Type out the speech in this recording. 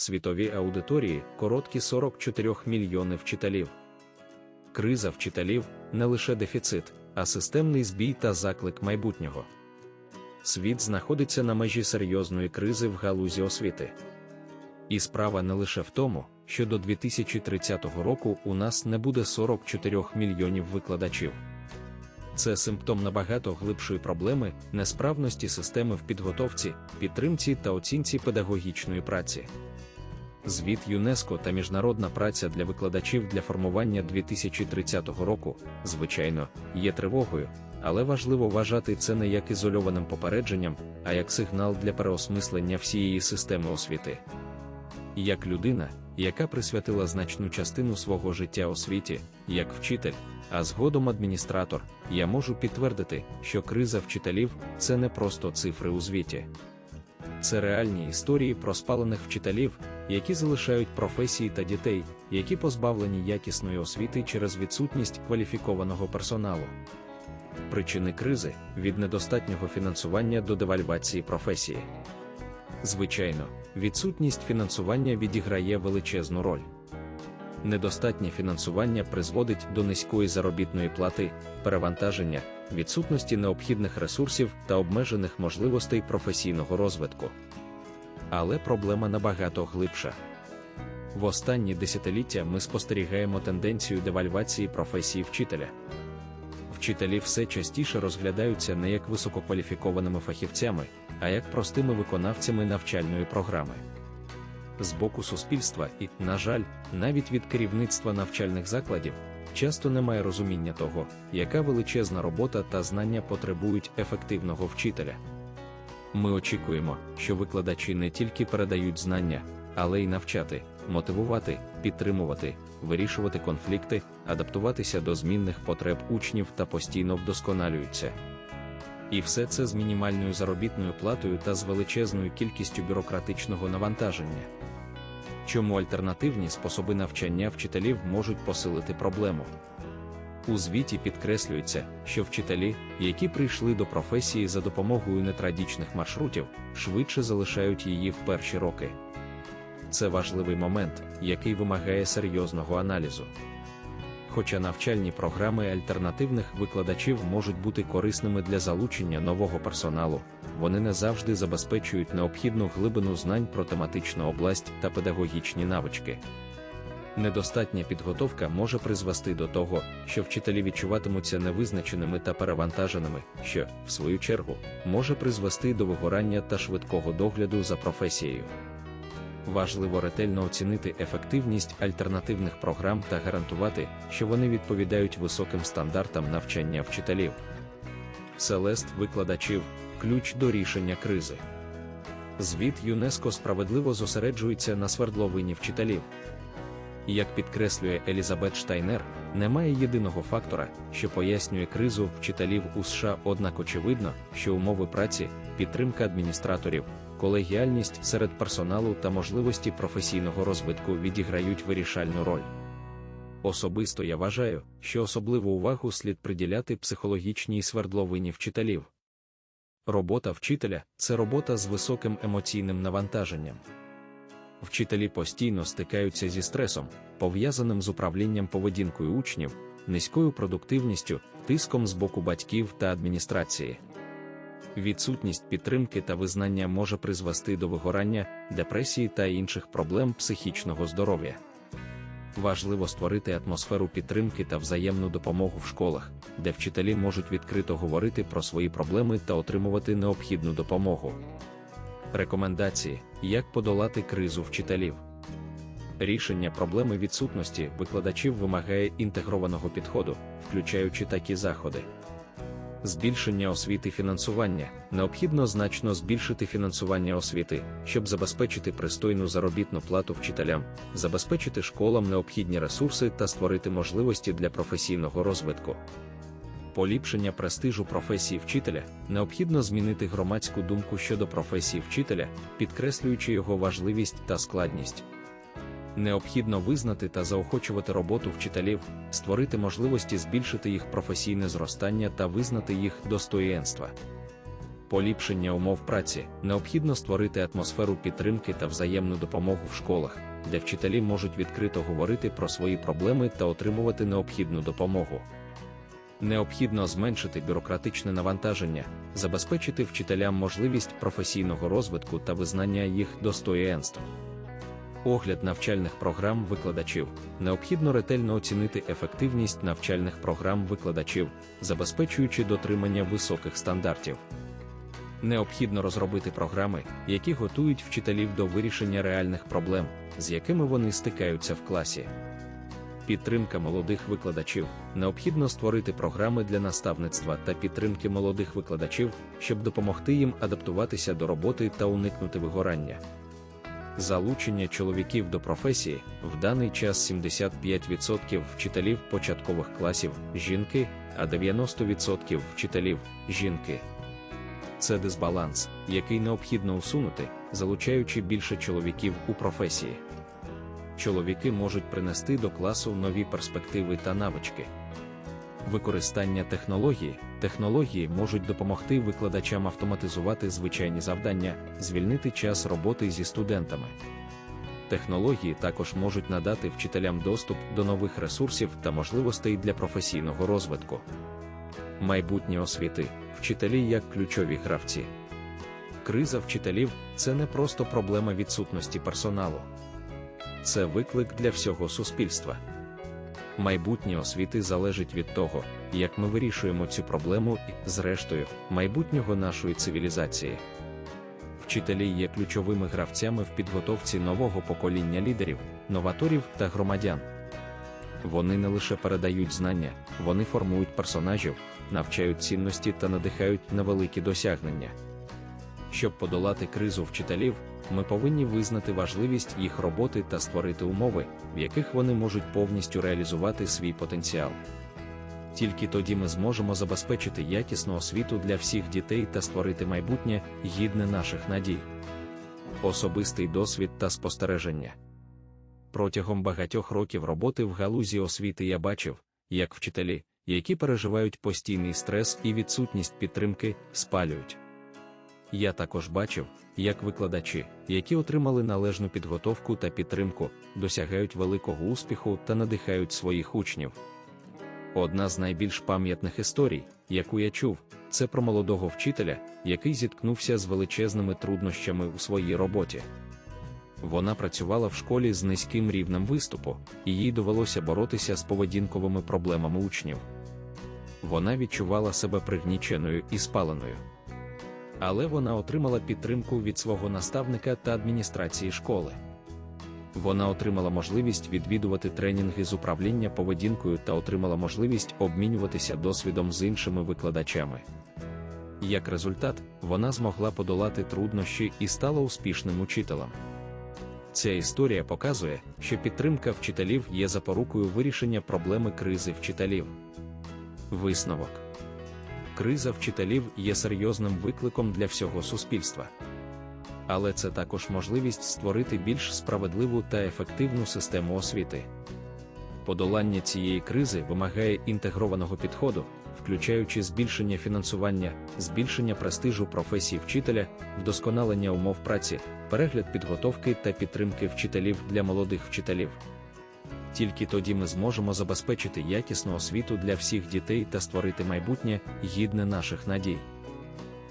світові аудиторії короткі 44 мільйони вчителів. Криза вчителів не лише дефіцит, а системний збій та заклик майбутнього. Світ знаходиться на межі серйозної кризи в галузі освіти. І справа не лише в тому, що до 2030 року у нас не буде 44 мільйонів викладачів. Це симптом набагато глибшої проблеми несправності системи в підготовці, підтримці та оцінці педагогічної праці. Звіт ЮНЕСКО та міжнародна праця для викладачів для формування 2030 року, звичайно, є тривогою, але важливо вважати це не як ізольованим попередженням, а як сигнал для переосмислення всієї системи освіти. Як людина, яка присвятила значну частину свого життя освіті, як вчитель, а згодом адміністратор, я можу підтвердити, що криза вчителів це не просто цифри у звіті. Це реальні історії про спалених вчителів, які залишають професії та дітей, які позбавлені якісної освіти через відсутність кваліфікованого персоналу. Причини кризи від недостатнього фінансування до девальвації професії. Звичайно, відсутність фінансування відіграє величезну роль. Недостатнє фінансування призводить до низької заробітної плати, перевантаження, відсутності необхідних ресурсів та обмежених можливостей професійного розвитку. Але проблема набагато глибша. В останні десятиліття ми спостерігаємо тенденцію девальвації професії вчителя. Вчителі все частіше розглядаються не як висококваліфікованими фахівцями, а як простими виконавцями навчальної програми. З боку суспільства і, на жаль, навіть від керівництва навчальних закладів часто немає розуміння того, яка величезна робота та знання потребують ефективного вчителя. Ми очікуємо, що викладачі не тільки передають знання, але й навчати, мотивувати, підтримувати, вирішувати конфлікти, адаптуватися до змінних потреб учнів та постійно вдосконалюються. І все це з мінімальною заробітною платою та з величезною кількістю бюрократичного навантаження. Чому альтернативні способи навчання вчителів можуть посилити проблему? У звіті підкреслюється, що вчителі, які прийшли до професії за допомогою нетрадічних маршрутів, швидше залишають її в перші роки. Це важливий момент, який вимагає серйозного аналізу. Хоча навчальні програми альтернативних викладачів можуть бути корисними для залучення нового персоналу, вони не завжди забезпечують необхідну глибину знань про тематичну область та педагогічні навички. Недостатня підготовка може призвести до того, що вчителі відчуватимуться невизначеними та перевантаженими, що, в свою чергу, може призвести до вигорання та швидкого догляду за професією. Важливо ретельно оцінити ефективність альтернативних програм та гарантувати, що вони відповідають високим стандартам навчання вчителів. Селест викладачів ключ до рішення кризи. Звіт ЮНЕСКО справедливо зосереджується на свердловині вчителів. Як підкреслює Елізабет Штайнер, немає єдиного фактора, що пояснює кризу вчителів у США, однак очевидно, що умови праці, підтримка адміністраторів, колегіальність серед персоналу та можливості професійного розвитку відіграють вирішальну роль. Особисто я вважаю, що особливу увагу слід приділяти психологічній свердловині вчителів. Робота вчителя це робота з високим емоційним навантаженням. Вчителі постійно стикаються зі стресом, пов'язаним з управлінням поведінкою учнів, низькою продуктивністю, тиском з боку батьків та адміністрації. Відсутність підтримки та визнання може призвести до вигорання, депресії та інших проблем психічного здоров'я. Важливо створити атмосферу підтримки та взаємну допомогу в школах, де вчителі можуть відкрито говорити про свої проблеми та отримувати необхідну допомогу. Рекомендації, як подолати кризу вчителів. Рішення проблеми відсутності викладачів вимагає інтегрованого підходу, включаючи такі заходи. Збільшення освіти фінансування необхідно значно збільшити фінансування освіти, щоб забезпечити пристойну заробітну плату вчителям, забезпечити школам необхідні ресурси та створити можливості для професійного розвитку. Поліпшення престижу професії вчителя необхідно змінити громадську думку щодо професії вчителя, підкреслюючи його важливість та складність. Необхідно визнати та заохочувати роботу вчителів, створити можливості збільшити їх професійне зростання та визнати їх достоєнства. Поліпшення умов праці необхідно створити атмосферу підтримки та взаємну допомогу в школах, де вчителі можуть відкрито говорити про свої проблеми та отримувати необхідну допомогу. Необхідно зменшити бюрократичне навантаження, забезпечити вчителям можливість професійного розвитку та визнання їх достоєнств. Огляд навчальних програм викладачів необхідно ретельно оцінити ефективність навчальних програм викладачів, забезпечуючи дотримання високих стандартів. Необхідно розробити програми, які готують вчителів до вирішення реальних проблем, з якими вони стикаються в класі. Підтримка молодих викладачів необхідно створити програми для наставництва та підтримки молодих викладачів, щоб допомогти їм адаптуватися до роботи та уникнути вигорання. Залучення чоловіків до професії в даний час 75% вчителів початкових класів жінки, а 90% вчителів жінки. Це дисбаланс, який необхідно усунути, залучаючи більше чоловіків у професії. Чоловіки можуть принести до класу нові перспективи та навички. Використання технології. Технології можуть допомогти викладачам автоматизувати звичайні завдання, звільнити час роботи зі студентами. Технології також можуть надати вчителям доступ до нових ресурсів та можливостей для професійного розвитку. Майбутнє освіти, вчителі як ключові гравці. Криза вчителів це не просто проблема відсутності персоналу, це виклик для всього суспільства. Майбутнє освіти залежить від того, як ми вирішуємо цю проблему і, зрештою, майбутнього нашої цивілізації. Вчителі є ключовими гравцями в підготовці нового покоління лідерів, новаторів та громадян. Вони не лише передають знання, вони формують персонажів, навчають цінності та надихають на великі досягнення. Щоб подолати кризу вчителів, ми повинні визнати важливість їх роботи та створити умови, в яких вони можуть повністю реалізувати свій потенціал. Тільки тоді ми зможемо забезпечити якісну освіту для всіх дітей та створити майбутнє гідне наших надій. Особистий досвід та спостереження. Протягом багатьох років роботи в галузі освіти я бачив, як вчителі, які переживають постійний стрес і відсутність підтримки, спалюють. Я також бачив, як викладачі, які отримали належну підготовку та підтримку, досягають великого успіху та надихають своїх учнів. Одна з найбільш пам'ятних історій, яку я чув, це про молодого вчителя, який зіткнувся з величезними труднощами у своїй роботі. Вона працювала в школі з низьким рівнем виступу, і їй довелося боротися з поведінковими проблемами учнів. Вона відчувала себе пригніченою і спаленою але вона отримала підтримку від свого наставника та адміністрації школи. Вона отримала можливість відвідувати тренінги з управління поведінкою та отримала можливість обмінюватися досвідом з іншими викладачами. Як результат, вона змогла подолати труднощі і стала успішним учителем. Ця історія показує, що підтримка вчителів є запорукою вирішення проблеми кризи вчителів. Висновок криза вчителів є серйозним викликом для всього суспільства. Але це також можливість створити більш справедливу та ефективну систему освіти. Подолання цієї кризи вимагає інтегрованого підходу, включаючи збільшення фінансування, збільшення престижу професії вчителя, вдосконалення умов праці, перегляд підготовки та підтримки вчителів для молодих вчителів. Тільки тоді ми зможемо забезпечити якісну освіту для всіх дітей та створити майбутнє гідне наших надій.